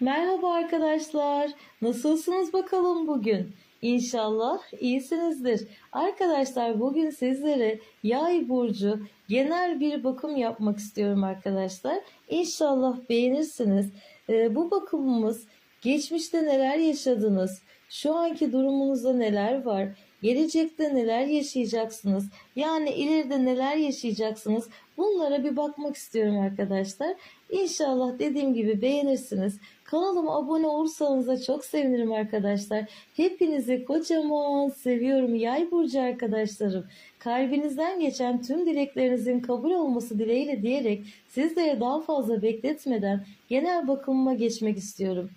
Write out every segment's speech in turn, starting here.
Merhaba arkadaşlar. Nasılsınız bakalım bugün? İnşallah iyisinizdir. Arkadaşlar bugün sizlere yay burcu genel bir bakım yapmak istiyorum arkadaşlar. İnşallah beğenirsiniz. Ee, bu bakımımız geçmişte neler yaşadınız, şu anki durumunuzda neler var, gelecekte neler yaşayacaksınız, yani ileride neler yaşayacaksınız bunlara bir bakmak istiyorum arkadaşlar. İnşallah dediğim gibi beğenirsiniz. Kanalıma abone olursanız da çok sevinirim arkadaşlar. Hepinizi kocaman seviyorum yay burcu arkadaşlarım. Kalbinizden geçen tüm dileklerinizin kabul olması dileğiyle diyerek sizlere daha fazla bekletmeden genel bakımıma geçmek istiyorum.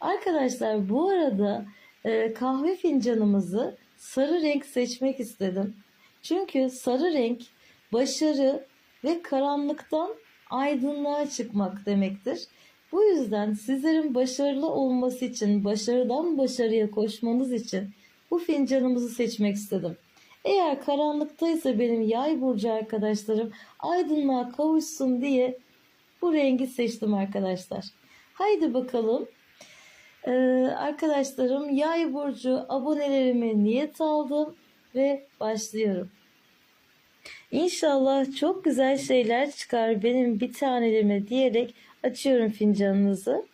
Arkadaşlar bu arada e, kahve fincanımızı sarı renk seçmek istedim. Çünkü sarı renk başarı ve karanlıktan aydınlığa çıkmak demektir. Bu yüzden sizlerin başarılı olması için, başarıdan başarıya koşmanız için bu fincanımızı seçmek istedim. Eğer karanlıktaysa benim yay burcu arkadaşlarım aydınlığa kavuşsun diye bu rengi seçtim arkadaşlar. Haydi bakalım. Ee, arkadaşlarım yay burcu abonelerime niyet aldım ve başlıyorum. İnşallah çok güzel şeyler çıkar benim bir tanelerime diyerek açıyorum fincanınızı.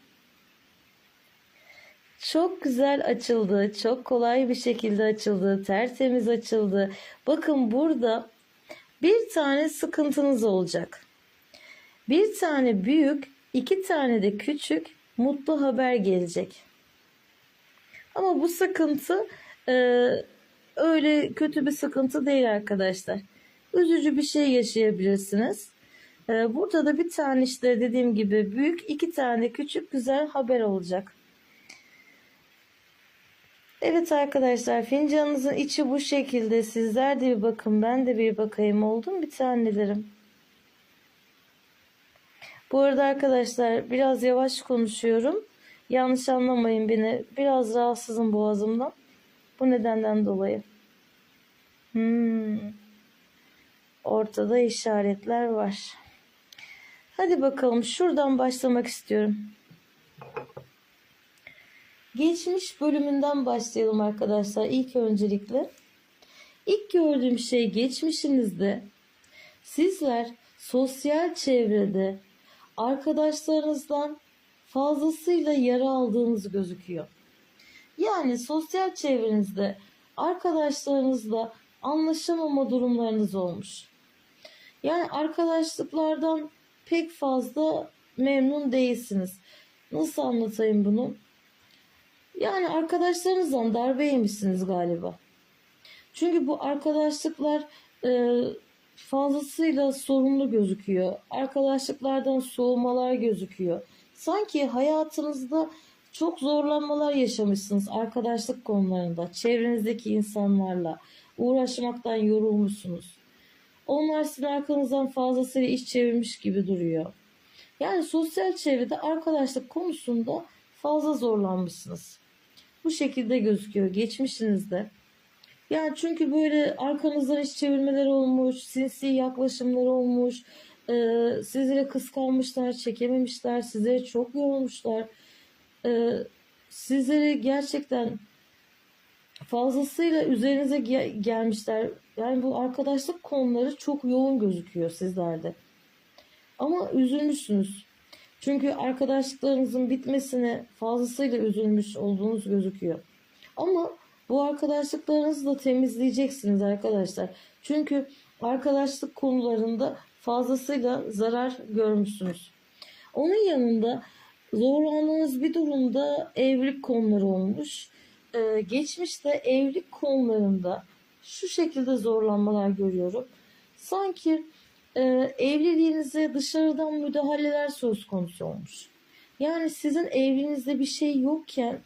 Çok güzel açıldı. Çok kolay bir şekilde açıldı. Tertemiz açıldı. Bakın burada bir tane sıkıntınız olacak. Bir tane büyük, iki tane de küçük mutlu haber gelecek. Ama bu sıkıntı e, öyle kötü bir sıkıntı değil arkadaşlar. Üzücü bir şey yaşayabilirsiniz. E, burada da bir tane işte dediğim gibi büyük, iki tane küçük güzel haber olacak. Evet arkadaşlar fincanınızın içi bu şekilde. Sizler de bir bakın ben de bir bakayım oldum bir tanelerim. Bu arada arkadaşlar biraz yavaş konuşuyorum. Yanlış anlamayın beni. Biraz rahatsızım boğazımdan. Bu nedenden dolayı. Hmm. Ortada işaretler var. Hadi bakalım şuradan başlamak istiyorum. Geçmiş bölümünden başlayalım arkadaşlar ilk öncelikle. İlk gördüğüm şey geçmişinizde sizler sosyal çevrede arkadaşlarınızdan fazlasıyla yara aldığınız gözüküyor. Yani sosyal çevrenizde arkadaşlarınızla anlaşamama durumlarınız olmuş. Yani arkadaşlıklardan pek fazla memnun değilsiniz. Nasıl anlatayım bunu? Yani arkadaşlarınızdan darbe yemişsiniz galiba. Çünkü bu arkadaşlıklar e, fazlasıyla sorunlu gözüküyor. Arkadaşlıklardan soğumalar gözüküyor. Sanki hayatınızda çok zorlanmalar yaşamışsınız arkadaşlık konularında, çevrenizdeki insanlarla uğraşmaktan yorulmuşsunuz. Onlar sizin arkanızdan fazlasıyla iş çevirmiş gibi duruyor. Yani sosyal çevrede arkadaşlık konusunda fazla zorlanmışsınız. Bu şekilde gözüküyor geçmişinizde. Yani çünkü böyle arkanızdan iş çevirmeler olmuş, sinsi yaklaşımlar olmuş, e, sizlere kıskanmışlar, çekememişler, sizlere çok yorulmuşlar. E, sizlere gerçekten fazlasıyla üzerinize ge- gelmişler. Yani bu arkadaşlık konuları çok yoğun gözüküyor sizlerde. Ama üzülmüşsünüz. Çünkü arkadaşlıklarınızın bitmesine fazlasıyla üzülmüş olduğunuz gözüküyor. Ama bu arkadaşlıklarınızı da temizleyeceksiniz arkadaşlar. Çünkü arkadaşlık konularında fazlasıyla zarar görmüşsünüz. Onun yanında zorlandığınız bir durumda evlilik konuları olmuş. Ee, geçmişte evlilik konularında şu şekilde zorlanmalar görüyorum. Sanki e, evliliğinize dışarıdan müdahaleler söz konusu olmuş. Yani sizin evliliğinizde bir şey yokken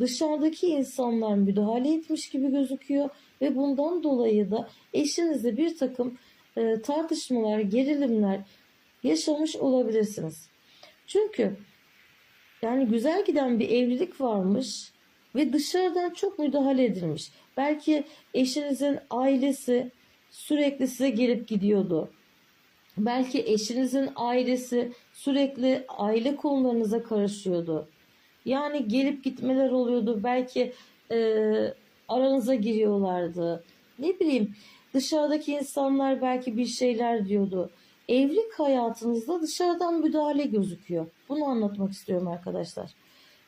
dışarıdaki insanlar müdahale etmiş gibi gözüküyor ve bundan dolayı da eşinizle bir takım e, tartışmalar, gerilimler yaşamış olabilirsiniz. Çünkü yani güzel giden bir evlilik varmış ve dışarıdan çok müdahale edilmiş. Belki eşinizin ailesi sürekli size gelip gidiyordu. Belki eşinizin ailesi sürekli aile konularınıza karışıyordu. Yani gelip gitmeler oluyordu. Belki e, aranıza giriyorlardı. Ne bileyim dışarıdaki insanlar belki bir şeyler diyordu. Evlilik hayatınızda dışarıdan müdahale gözüküyor. Bunu anlatmak istiyorum arkadaşlar.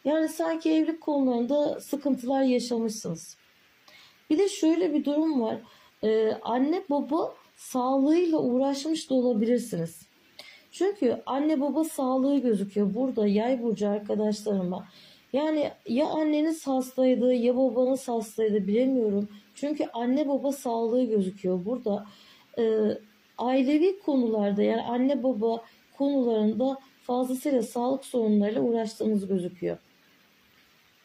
Yani sanki evlilik konularında sıkıntılar yaşamışsınız. Bir de şöyle bir durum var. Ee, anne baba sağlığıyla uğraşmış da olabilirsiniz. Çünkü anne baba sağlığı gözüküyor burada yay burcu arkadaşlarıma. Yani ya anneniz hastaydı ya babanız hastaydı bilemiyorum. Çünkü anne baba sağlığı gözüküyor burada. Ee, ailevi konularda yani anne baba konularında fazlasıyla sağlık sorunlarıyla uğraştığınız gözüküyor.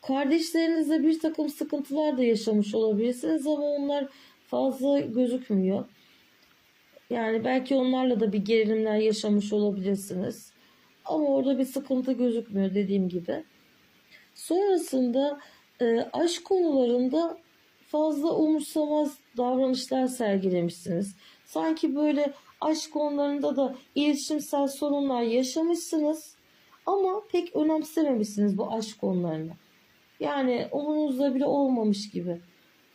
Kardeşlerinizle bir takım sıkıntılar da yaşamış olabilirsiniz ama onlar fazla gözükmüyor. Yani belki onlarla da bir gerilimler yaşamış olabilirsiniz. Ama orada bir sıkıntı gözükmüyor dediğim gibi. Sonrasında e, aşk konularında fazla umursamaz davranışlar sergilemişsiniz. Sanki böyle aşk konularında da iletişimsel sorunlar yaşamışsınız ama pek önemsememişsiniz bu aşk konularını. Yani umurunuzda bile olmamış gibi.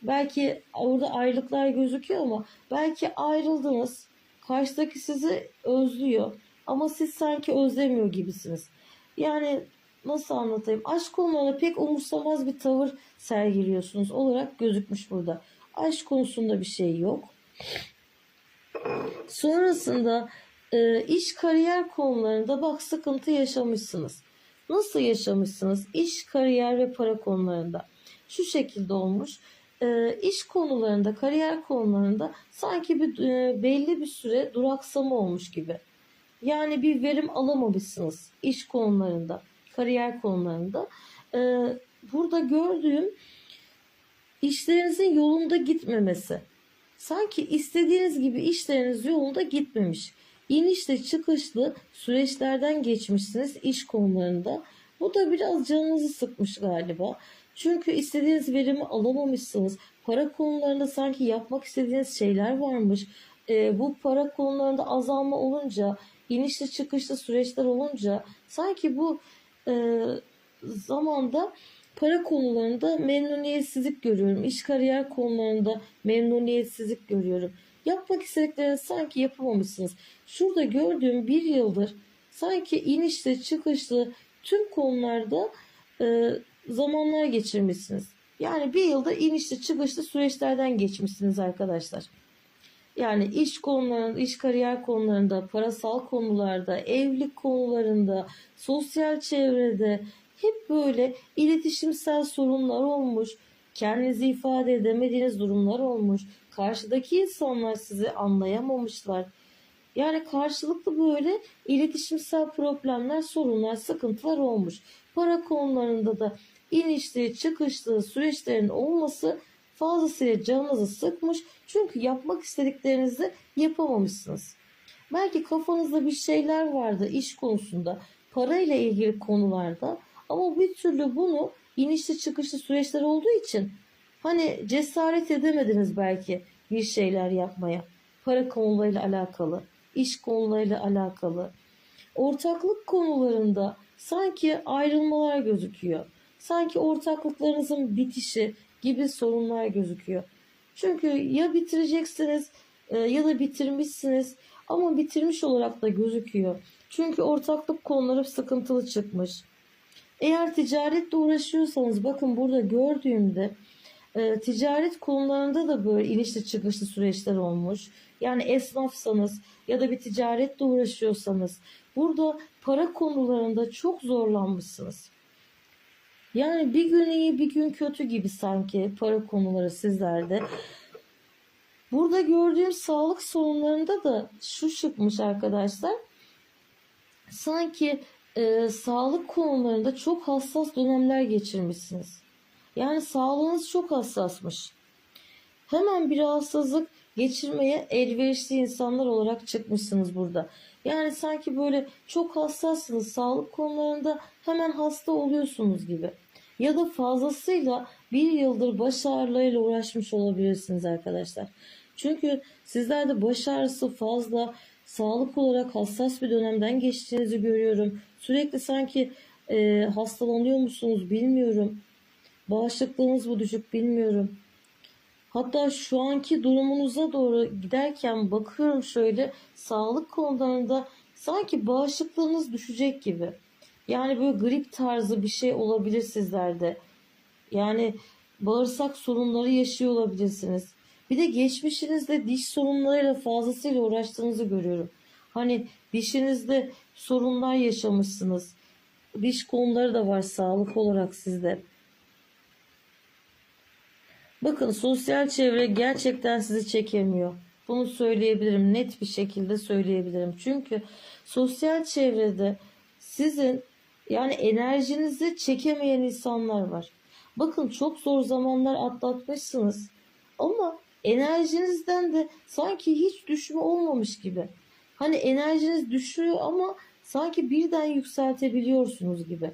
Belki orada ayrılıklar gözüküyor ama belki ayrıldınız. Karşıdaki sizi özlüyor ama siz sanki özlemiyor gibisiniz. Yani nasıl anlatayım? Aşk konularına pek umursamaz bir tavır sergiliyorsunuz olarak gözükmüş burada. Aşk konusunda bir şey yok. Sonrasında e, iş kariyer konularında bak sıkıntı yaşamışsınız. Nasıl yaşamışsınız? İş, kariyer ve para konularında. Şu şekilde olmuş. E, iş konularında, kariyer konularında sanki bir e, belli bir süre duraksama olmuş gibi. Yani bir verim alamamışsınız iş konularında, kariyer konularında. E, burada gördüğüm işlerinizin yolunda gitmemesi. Sanki istediğiniz gibi işleriniz yolunda gitmemiş. İnişli çıkışlı süreçlerden geçmişsiniz iş konularında. Bu da biraz canınızı sıkmış galiba. Çünkü istediğiniz verimi alamamışsınız. Para konularında sanki yapmak istediğiniz şeyler varmış. E, bu para konularında azalma olunca, inişli çıkışlı süreçler olunca sanki bu e, zamanda para konularında memnuniyetsizlik görüyorum. İş kariyer konularında memnuniyetsizlik görüyorum. Yapmak istediklerinizi sanki yapamamışsınız. Şurada gördüğüm bir yıldır sanki inişli çıkışlı tüm konularda e, zamanlar geçirmişsiniz. Yani bir yılda inişli çıkışlı süreçlerden geçmişsiniz arkadaşlar. Yani iş konularında, iş kariyer konularında, parasal konularda, evlilik konularında, sosyal çevrede hep böyle iletişimsel sorunlar olmuş. Kendinizi ifade edemediğiniz durumlar olmuş. Karşıdaki insanlar sizi anlayamamışlar. Yani karşılıklı böyle iletişimsel problemler, sorunlar, sıkıntılar olmuş. Para konularında da inişli, çıkışlı süreçlerin olması fazlasıyla canınızı sıkmış. Çünkü yapmak istediklerinizi yapamamışsınız. Belki kafanızda bir şeyler vardı iş konusunda, parayla ilgili konularda ama bir türlü bunu inişli çıkışlı süreçler olduğu için hani cesaret edemediniz belki bir şeyler yapmaya. Para konularıyla alakalı, iş konularıyla alakalı. Ortaklık konularında sanki ayrılmalar gözüküyor. Sanki ortaklıklarınızın bitişi gibi sorunlar gözüküyor. Çünkü ya bitireceksiniz e, ya da bitirmişsiniz ama bitirmiş olarak da gözüküyor. Çünkü ortaklık konuları sıkıntılı çıkmış. Eğer ticaretle uğraşıyorsanız bakın burada gördüğümde e, ticaret konularında da böyle inişli çıkışlı süreçler olmuş. Yani esnafsanız ya da bir ticaretle uğraşıyorsanız burada para konularında çok zorlanmışsınız. Yani bir gün iyi bir gün kötü gibi sanki para konuları sizlerde. Burada gördüğüm sağlık sorunlarında da şu çıkmış arkadaşlar. Sanki e, sağlık konularında çok hassas dönemler geçirmişsiniz. Yani sağlığınız çok hassasmış. Hemen bir rahatsızlık geçirmeye elverişli insanlar olarak çıkmışsınız burada. Yani sanki böyle çok hassassınız sağlık konularında hemen hasta oluyorsunuz gibi. Ya da fazlasıyla bir yıldır baş ağrılarıyla uğraşmış olabilirsiniz arkadaşlar. Çünkü sizlerde baş ağrısı fazla sağlık olarak hassas bir dönemden geçtiğinizi görüyorum. Sürekli sanki e, hastalanıyor musunuz bilmiyorum. Bağışıklığınız mı düşük bilmiyorum. Hatta şu anki durumunuza doğru giderken bakıyorum şöyle sağlık konularında sanki bağışıklığınız düşecek gibi. Yani böyle grip tarzı bir şey olabilir sizlerde. Yani bağırsak sorunları yaşıyor olabilirsiniz. Bir de geçmişinizde diş sorunlarıyla fazlasıyla uğraştığınızı görüyorum. Hani dişinizde sorunlar yaşamışsınız. Diş konuları da var sağlık olarak sizde. Bakın sosyal çevre gerçekten sizi çekemiyor. Bunu söyleyebilirim. Net bir şekilde söyleyebilirim. Çünkü sosyal çevrede sizin yani enerjinizi çekemeyen insanlar var. Bakın çok zor zamanlar atlatmışsınız. Ama enerjinizden de sanki hiç düşme olmamış gibi. Hani enerjiniz düşüyor ama sanki birden yükseltebiliyorsunuz gibi.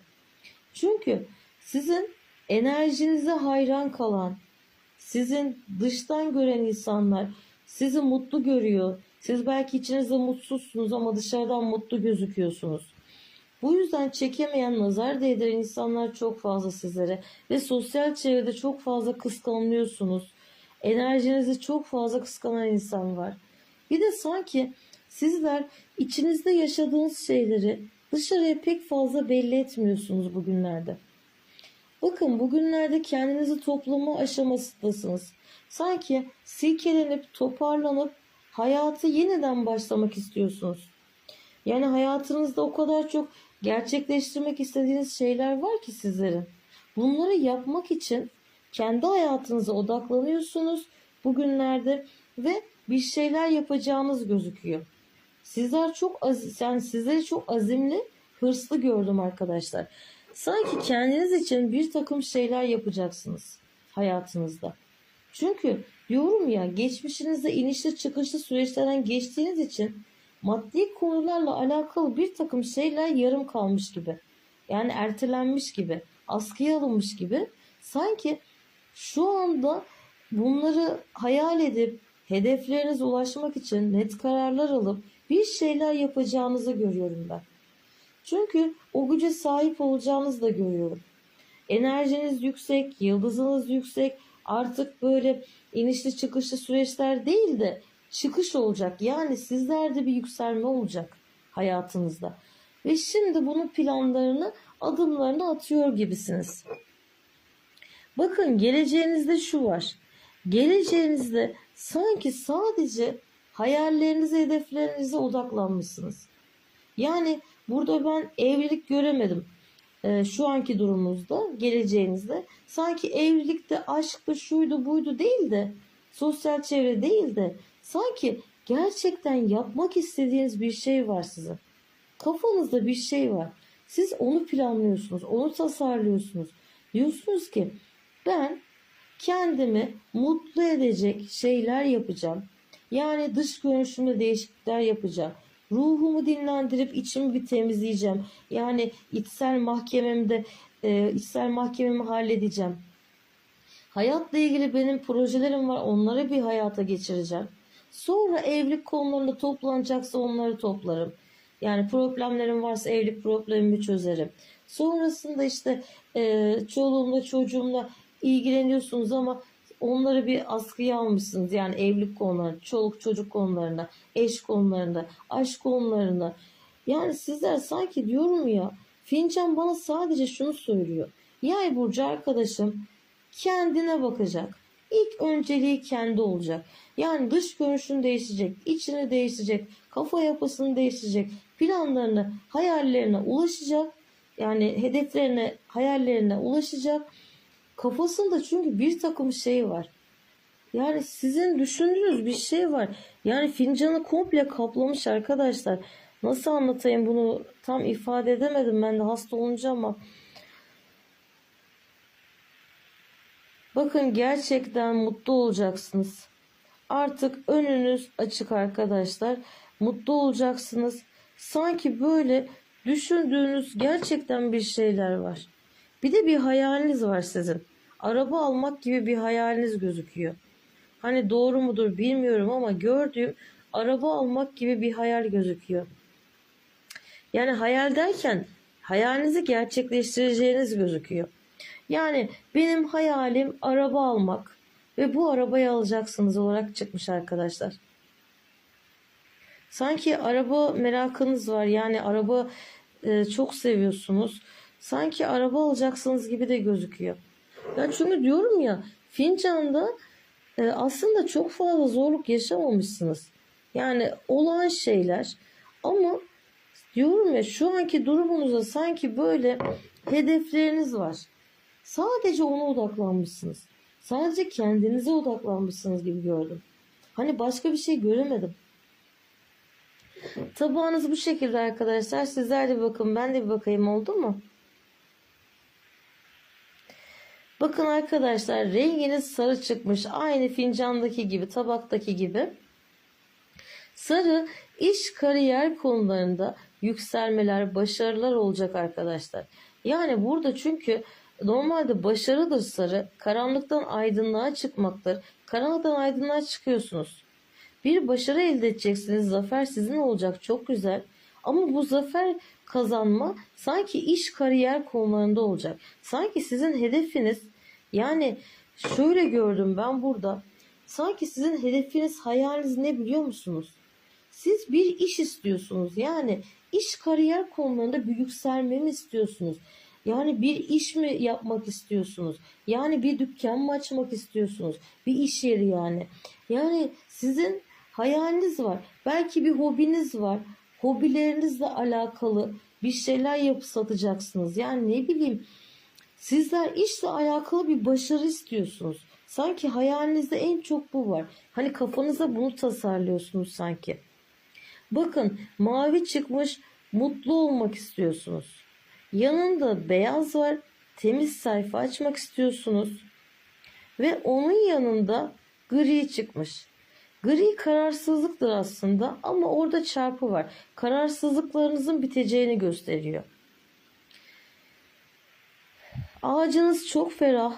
Çünkü sizin enerjinize hayran kalan, sizin dıştan gören insanlar sizi mutlu görüyor. Siz belki içinizde mutsuzsunuz ama dışarıdan mutlu gözüküyorsunuz. Bu yüzden çekemeyen, nazar değdiren insanlar çok fazla sizlere ve sosyal çevrede çok fazla kıskanılıyorsunuz. Enerjinizi çok fazla kıskanan insan var. Bir de sanki sizler içinizde yaşadığınız şeyleri dışarıya pek fazla belli etmiyorsunuz bugünlerde. Bakın bugünlerde kendinizi toplama aşamasındasınız. Sanki silkelenip toparlanıp hayatı yeniden başlamak istiyorsunuz. Yani hayatınızda o kadar çok gerçekleştirmek istediğiniz şeyler var ki sizlerin. Bunları yapmak için kendi hayatınıza odaklanıyorsunuz bugünlerde ve bir şeyler yapacağınız gözüküyor. Sizler çok az, yani sizleri çok azimli, hırslı gördüm arkadaşlar. Sanki kendiniz için bir takım şeyler yapacaksınız hayatınızda. Çünkü diyorum ya geçmişinizde inişli çıkışlı süreçlerden geçtiğiniz için maddi konularla alakalı bir takım şeyler yarım kalmış gibi. Yani ertelenmiş gibi, askıya alınmış gibi. Sanki şu anda bunları hayal edip hedeflerinize ulaşmak için net kararlar alıp bir şeyler yapacağınızı görüyorum ben. Çünkü o güce sahip olacağınızı da görüyorum. Enerjiniz yüksek, yıldızınız yüksek. Artık böyle inişli çıkışlı süreçler değil de çıkış olacak. Yani sizlerde bir yükselme olacak hayatınızda. Ve şimdi bunun planlarını, adımlarını atıyor gibisiniz. Bakın geleceğinizde şu var. Geleceğinizde sanki sadece hayallerinize, hedeflerinize odaklanmışsınız. Yani burada ben evlilik göremedim. Ee, şu anki durumunuzda, geleceğinizde. Sanki evlilikte aşktı, şuydu, buydu değil de, sosyal çevre değil de, sanki gerçekten yapmak istediğiniz bir şey var sizin. Kafanızda bir şey var. Siz onu planlıyorsunuz, onu tasarlıyorsunuz. Diyorsunuz ki ben kendimi mutlu edecek şeyler yapacağım. Yani dış görünüşümde değişiklikler yapacağım. Ruhumu dinlendirip içimi bir temizleyeceğim. Yani içsel mahkememde e, içsel mahkememi halledeceğim. Hayatla ilgili benim projelerim var. Onları bir hayata geçireceğim. Sonra evlilik konularında toplanacaksa onları toplarım. Yani problemlerim varsa evlilik problemimi çözerim. Sonrasında işte e, çoluğumla çocuğumla ilgileniyorsunuz ama onları bir askıya almışsınız. Yani evlilik konuları, çoluk çocuk konularında, eş konularında, aşk konularında. Yani sizler sanki diyorum ya fincan bana sadece şunu söylüyor. Yay burcu arkadaşım kendine bakacak. İlk önceliği kendi olacak. Yani dış görünüşünü değişecek, içini değişecek, kafa yapısını değişecek, planlarını, hayallerine ulaşacak. Yani hedeflerine, hayallerine ulaşacak Kafasında çünkü bir takım şey var. Yani sizin düşündüğünüz bir şey var. Yani fincanı komple kaplamış arkadaşlar. Nasıl anlatayım bunu tam ifade edemedim ben de hasta olunca ama. Bakın gerçekten mutlu olacaksınız. Artık önünüz açık arkadaşlar. Mutlu olacaksınız. Sanki böyle düşündüğünüz gerçekten bir şeyler var. Bir de bir hayaliniz var sizin araba almak gibi bir hayaliniz gözüküyor. Hani doğru mudur bilmiyorum ama gördüğüm araba almak gibi bir hayal gözüküyor. Yani hayal derken hayalinizi gerçekleştireceğiniz gözüküyor. Yani benim hayalim araba almak ve bu arabayı alacaksınız olarak çıkmış arkadaşlar. Sanki araba merakınız var. Yani araba e, çok seviyorsunuz. Sanki araba alacaksınız gibi de gözüküyor. Ya çünkü diyorum ya fincanda e, aslında çok fazla zorluk yaşamamışsınız. Yani olan şeyler ama diyorum ya şu anki durumunuzda sanki böyle hedefleriniz var. Sadece ona odaklanmışsınız. Sadece kendinize odaklanmışsınız gibi gördüm. Hani başka bir şey göremedim. Tabağınız bu şekilde arkadaşlar. Sizler de bakın. Ben de bir bakayım oldu mu? Bakın arkadaşlar renginiz sarı çıkmış. Aynı fincandaki gibi, tabaktaki gibi. Sarı iş kariyer konularında yükselmeler, başarılar olacak arkadaşlar. Yani burada çünkü normalde başarıdır sarı. Karanlıktan aydınlığa çıkmaktır. Karanlıktan aydınlığa çıkıyorsunuz. Bir başarı elde edeceksiniz. Zafer sizin olacak. Çok güzel. Ama bu zafer kazanma sanki iş kariyer konularında olacak. Sanki sizin hedefiniz yani şöyle gördüm ben burada. Sanki sizin hedefiniz hayaliniz ne biliyor musunuz? Siz bir iş istiyorsunuz. Yani iş kariyer konularında bir yükselme mi istiyorsunuz? Yani bir iş mi yapmak istiyorsunuz? Yani bir dükkan mı açmak istiyorsunuz? Bir iş yeri yani. Yani sizin hayaliniz var. Belki bir hobiniz var. Hobilerinizle alakalı bir şeyler yapıp satacaksınız. Yani ne bileyim sizler işle alakalı bir başarı istiyorsunuz. Sanki hayalinizde en çok bu var. Hani kafanıza bunu tasarlıyorsunuz sanki. Bakın mavi çıkmış mutlu olmak istiyorsunuz. Yanında beyaz var. Temiz sayfa açmak istiyorsunuz. Ve onun yanında gri çıkmış. Gri kararsızlıktır aslında ama orada çarpı var. Kararsızlıklarınızın biteceğini gösteriyor. Ağacınız çok ferah.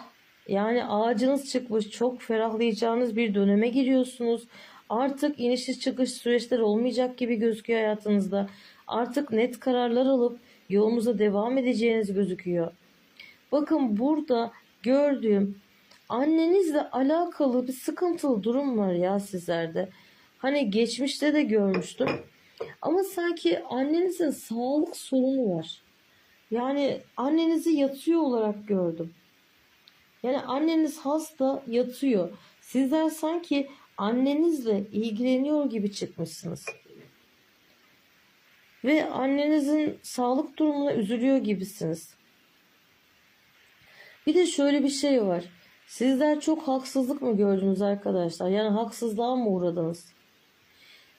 Yani ağacınız çıkmış çok ferahlayacağınız bir döneme giriyorsunuz. Artık inişli çıkış süreçler olmayacak gibi gözüküyor hayatınızda. Artık net kararlar alıp yolunuza devam edeceğiniz gözüküyor. Bakın burada gördüğüm annenizle alakalı bir sıkıntılı durum var ya sizlerde. Hani geçmişte de görmüştüm. Ama sanki annenizin sağlık sorunu var. Yani annenizi yatıyor olarak gördüm. Yani anneniz hasta yatıyor. Sizler sanki annenizle ilgileniyor gibi çıkmışsınız. Ve annenizin sağlık durumuna üzülüyor gibisiniz. Bir de şöyle bir şey var. Sizler çok haksızlık mı gördünüz arkadaşlar? Yani haksızlığa mı uğradınız?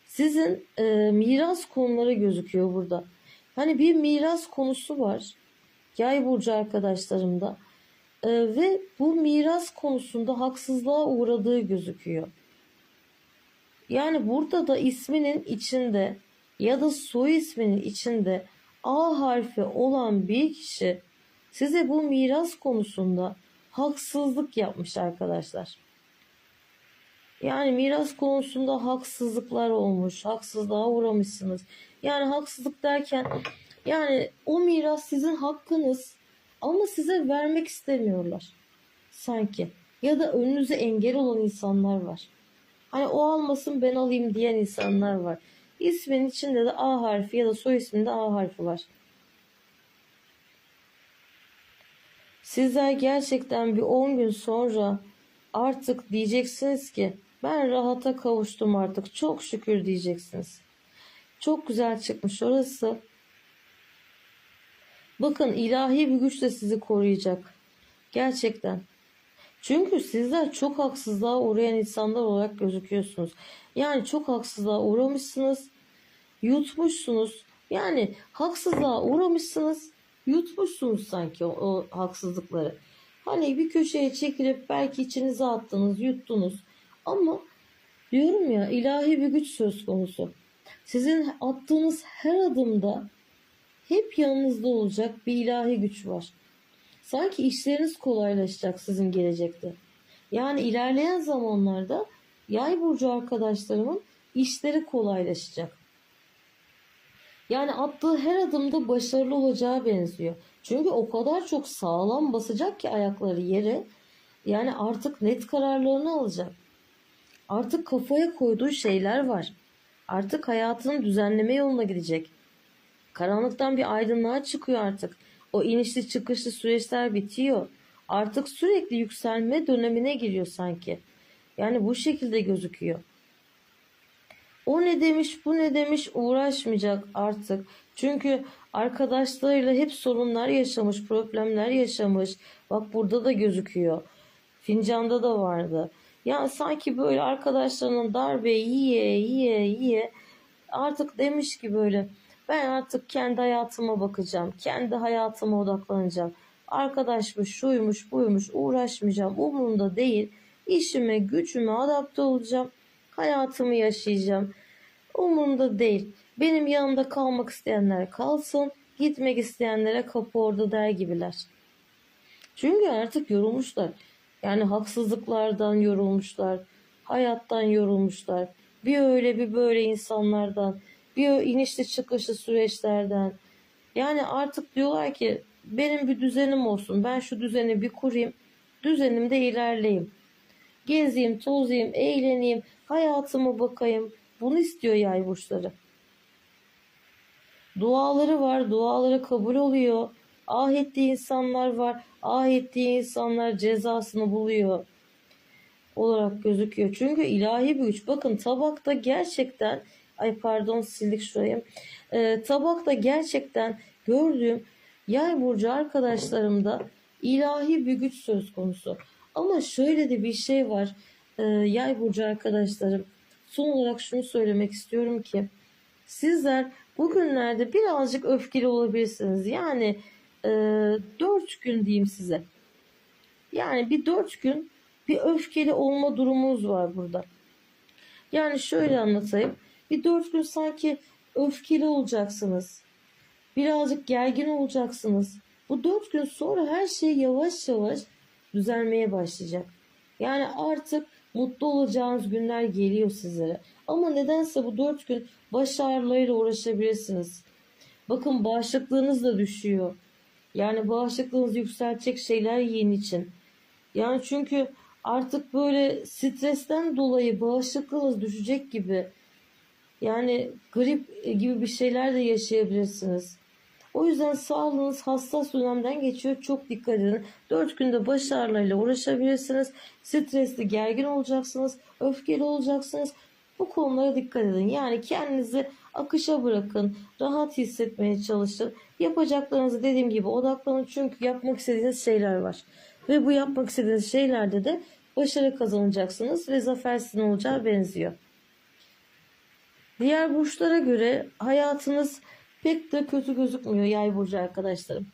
Sizin e, miras konuları gözüküyor burada. Hani bir miras konusu var. Yay burcu arkadaşlarımda. E, ve bu miras konusunda haksızlığa uğradığı gözüküyor. Yani burada da isminin içinde ya da soy isminin içinde A harfi olan bir kişi size bu miras konusunda haksızlık yapmış arkadaşlar. Yani miras konusunda haksızlıklar olmuş, haksızlığa uğramışsınız. Yani haksızlık derken yani o miras sizin hakkınız ama size vermek istemiyorlar sanki. Ya da önünüze engel olan insanlar var. Hani o almasın ben alayım diyen insanlar var. İsmin içinde de A harfi ya da soy isminde A harfi var. Sizler gerçekten bir 10 gün sonra artık diyeceksiniz ki ben rahata kavuştum artık çok şükür diyeceksiniz. Çok güzel çıkmış orası. Bakın ilahi bir güç de sizi koruyacak. Gerçekten. Çünkü sizler çok haksızlığa uğrayan insanlar olarak gözüküyorsunuz. Yani çok haksızlığa uğramışsınız. Yutmuşsunuz. Yani haksızlığa uğramışsınız. Yutmuşsunuz sanki o, o haksızlıkları. Hani bir köşeye çekilip belki içinize attınız, yuttunuz. Ama diyorum ya ilahi bir güç söz konusu. Sizin attığınız her adımda hep yanınızda olacak bir ilahi güç var. Sanki işleriniz kolaylaşacak sizin gelecekte. Yani ilerleyen zamanlarda yay burcu arkadaşlarımın işleri kolaylaşacak. Yani attığı her adımda başarılı olacağı benziyor. Çünkü o kadar çok sağlam basacak ki ayakları yere. Yani artık net kararlarını alacak. Artık kafaya koyduğu şeyler var. Artık hayatını düzenleme yoluna gidecek. Karanlıktan bir aydınlığa çıkıyor artık. O inişli çıkışlı süreçler bitiyor. Artık sürekli yükselme dönemine giriyor sanki. Yani bu şekilde gözüküyor. O ne demiş, bu ne demiş uğraşmayacak artık. Çünkü arkadaşlarıyla hep sorunlar yaşamış, problemler yaşamış. Bak burada da gözüküyor. Fincanda da vardı. Ya sanki böyle arkadaşlarının darbe yiye yiye yiye artık demiş ki böyle ben artık kendi hayatıma bakacağım. Kendi hayatıma odaklanacağım. Arkadaşmış, şuymuş, buymuş uğraşmayacağım. Umurumda değil. İşime, gücüme adapte olacağım. Hayatımı yaşayacağım. Umurumda değil. Benim yanımda kalmak isteyenler kalsın. Gitmek isteyenlere kapı orada der gibiler. Çünkü artık yorulmuşlar. Yani haksızlıklardan yorulmuşlar. Hayattan yorulmuşlar. Bir öyle bir böyle insanlardan. Bir inişli çıkışlı süreçlerden. Yani artık diyorlar ki benim bir düzenim olsun. Ben şu düzeni bir kurayım. Düzenimde ilerleyeyim. Gezeyim, tozayım, eğleneyim, hayatıma bakayım. Bunu istiyor yay burçları. Duaları var, duaları kabul oluyor. Ah ettiği insanlar var, ah ettiği insanlar cezasını buluyor olarak gözüküyor. Çünkü ilahi bir güç. Bakın tabakta gerçekten, ay pardon sildik şurayı. Ee, tabakta gerçekten gördüğüm yay burcu arkadaşlarımda ilahi bir güç söz konusu. Ama şöyle de bir şey var. Ee, yay burcu arkadaşlarım. Son olarak şunu söylemek istiyorum ki sizler bugünlerde birazcık öfkeli olabilirsiniz. Yani e, 4 gün diyeyim size. Yani bir 4 gün bir öfkeli olma durumunuz var burada. Yani şöyle anlatayım. Bir 4 gün sanki öfkeli olacaksınız. Birazcık gergin olacaksınız. Bu 4 gün sonra her şey yavaş yavaş düzelmeye başlayacak. Yani artık mutlu olacağınız günler geliyor sizlere. Ama nedense bu dört gün baş ağrılarıyla uğraşabilirsiniz. Bakın bağışıklığınız da düşüyor. Yani bağışıklığınızı yükseltecek şeyler yiyin için. Yani çünkü artık böyle stresten dolayı bağışıklığınız düşecek gibi. Yani grip gibi bir şeyler de yaşayabilirsiniz. O yüzden sağlığınız hassas dönemden geçiyor. Çok dikkat edin. 4 günde baş ağrılarıyla uğraşabilirsiniz. Stresli, gergin olacaksınız. Öfkeli olacaksınız. Bu konulara dikkat edin. Yani kendinizi akışa bırakın. Rahat hissetmeye çalışın. Yapacaklarınızı dediğim gibi odaklanın. Çünkü yapmak istediğiniz şeyler var. Ve bu yapmak istediğiniz şeylerde de başarı kazanacaksınız ve zafer sizin olacağı benziyor. Diğer burçlara göre hayatınız pek de kötü gözükmüyor yay burcu arkadaşlarım.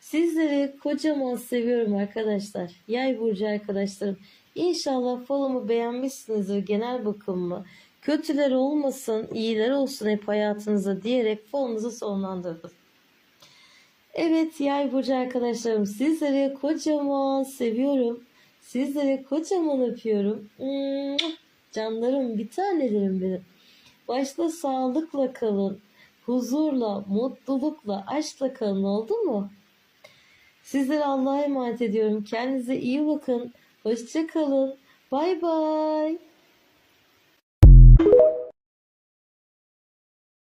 Sizleri kocaman seviyorum arkadaşlar. Yay burcu arkadaşlarım. İnşallah falımı beğenmişsinizdir genel bakımımı. Kötüler olmasın, iyiler olsun hep hayatınıza diyerek falınızı sonlandırdım. Evet yay burcu arkadaşlarım sizleri kocaman seviyorum. Sizleri kocaman öpüyorum. Canlarım bir tanelerim benim. Başta sağlıkla kalın huzurla, mutlulukla, aşkla kalın oldu mu? Sizleri Allah'a emanet ediyorum. Kendinize iyi bakın. Hoşça kalın. Bay bay.